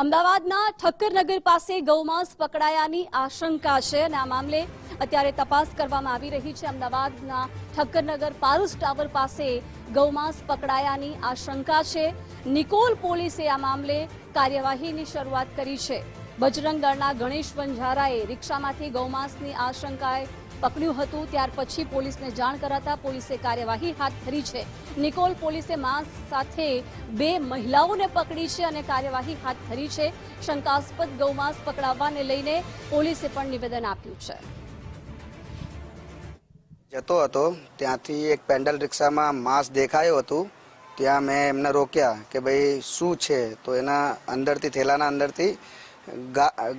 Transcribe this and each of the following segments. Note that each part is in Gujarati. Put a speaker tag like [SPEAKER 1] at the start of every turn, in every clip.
[SPEAKER 1] અમદાવાદના ઠક્કરનગર પાસે ગૌમાંસ પકડાયાની આશંકા છે અને આ મામલે અત્યારે તપાસ કરવામાં આવી રહી છે. અમદાવાદના ઠક્કરનગર પારુસ ટાવર પાસે ગૌમાંસ પકડાયાની આશંકા છે. નિકોલ પોલીસે આ મામલે કાર્યવાહીની શરૂઆત કરી છે. બજરંગ દળના ગણેશ વંજારાએ રિક્ષામાંથી ગૌમાંસની આશંકાએ પકડ્યું હતું, ત્યાર પછી પોલીસને જાણ કરાતા પોલીસે કાર્યવાહી હાથ ધરી છે. નિકોલ પોલીસે માંસ સાથે બે મહિલાઓને પકડી છે અને કાર્યવાહી હાથ ધરી છે. શંકાસ્પદ ગૌમાંસ પકડાવવાને લઈને પોલીસે પણ નિવેદન આપ્યું છે.
[SPEAKER 2] જતો હતો, ત્યાંથી એક પેન્ડલ રિક્ષામાં માંસ દેખાયું હતું. ત્યાં મેં એમને રોક્યા કે ભાઈ શું છે? તો એના અંદરથી, થેલાના અંદરથી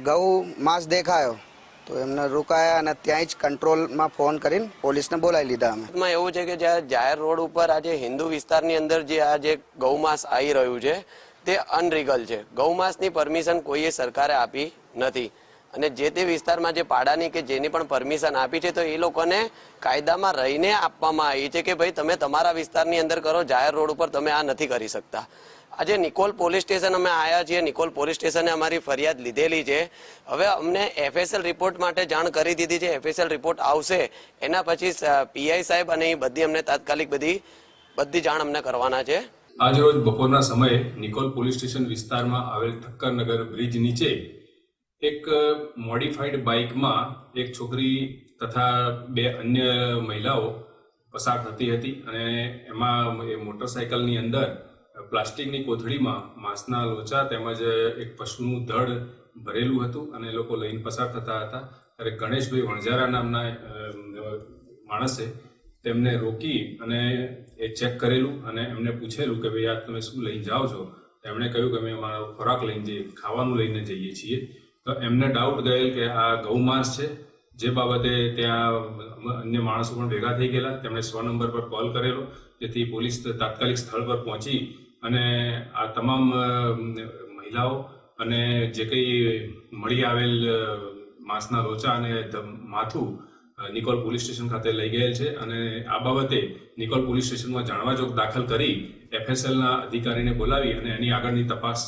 [SPEAKER 2] ગૌ માંસ દેખાયો. તો એમને રોકાયા અને ત્યાં જ કંટ્રોલમાં ફોન કરીને પોલીસને બોલાવી લીધા અમે.
[SPEAKER 3] એવું છે કે જ્યાં જાહેર રોડ ઉપર આજે હિન્દુ વિસ્તારની અંદર જે આ જે ગૌમાંસ આવી રહ્યું છે, તે અનરીગલ છે. ગૌમાંસની પરમિશન કોઈએ સરકારે આપી નથી. અને જે તે વિસ્તારમાં જે પાડાની કે જેની પણ પરમિશન આપી છે, તો એ લોકોને કાયદામાં રહીને આપવામાં આવી છે કે ભાઈ તમે તમારા વિસ્તારની અંદર કરો, જાહેર રોડ ઉપર તમે આ નથી કરી શકતા. આજે નિકોલ પોલીસ સ્ટેશન અમે આવ્યા છીએ, નિકોલ પોલીસ સ્ટેશને અમારી ફરિયાદ લીધેલી છે. હવે અમને એફએસએલ રિપોર્ટ માટે જાણ કરી દીધી છે એફએસએલ રિપોર્ટ આવશે. એના પછી પીઆઈ સાહેબ અને એ બધી અમને તાત્કાલિક બધી બધી જાણ અમને કરવાના છે.
[SPEAKER 4] આજરોજ બપોરના સમયે નિકોલ પોલીસ સ્ટેશન વિસ્તારમાં આવેલ ઠક્કરનગર બ્રિજ નીચે એક મોડિફાઈડ બાઇકમાં એક છોકરી તથા બે અન્ય મહિલાઓ પસાર થતી હતી અને એમાં એ મોટરસાયકલની અંદર પ્લાસ્ટિકની કોથળીમાં માંસના લોચા તેમજ એક પશુનું ધડ ભરેલું હતું અને એ લોકો લઈને પસાર થતા હતા. ત્યારે ગણેશભાઈ વણઝારા નામના માણસે તેમને રોકી અને એ ચેક કરેલું અને એમને પૂછેલું કે ભાઈ આ તમે શું લઈને જાઓ છો? એમણે કહ્યું કે અમે અમારો ખોરાક લઈને જઈએ, ખાવાનું લઈને જઈએ છીએ. તો એમને ડાઉટ ગયેલ કે આ ગૌમાંસ છે. જે બાબતે ત્યાં અન્ય માણસો પણ ભેગા થઈ ગયેલા. તેમણે સો નંબર પર કોલ કરેલો. જેથી પોલીસ તાત્કાલિક સ્થળ પર પહોંચી અને આ તમામ મહિલાઓ અને જે કંઈ મળી આવેલ માસના લોચા અને માથું નિકોલ પોલીસ સ્ટેશન ખાતે લઈ ગયેલ છે. અને આ બાબતે નિકોલ પોલીસ સ્ટેશનમાં જાણવાજોગ દાખલ કરી એફએસએલના અધિકારીને બોલાવી અને એની આગળની તપાસ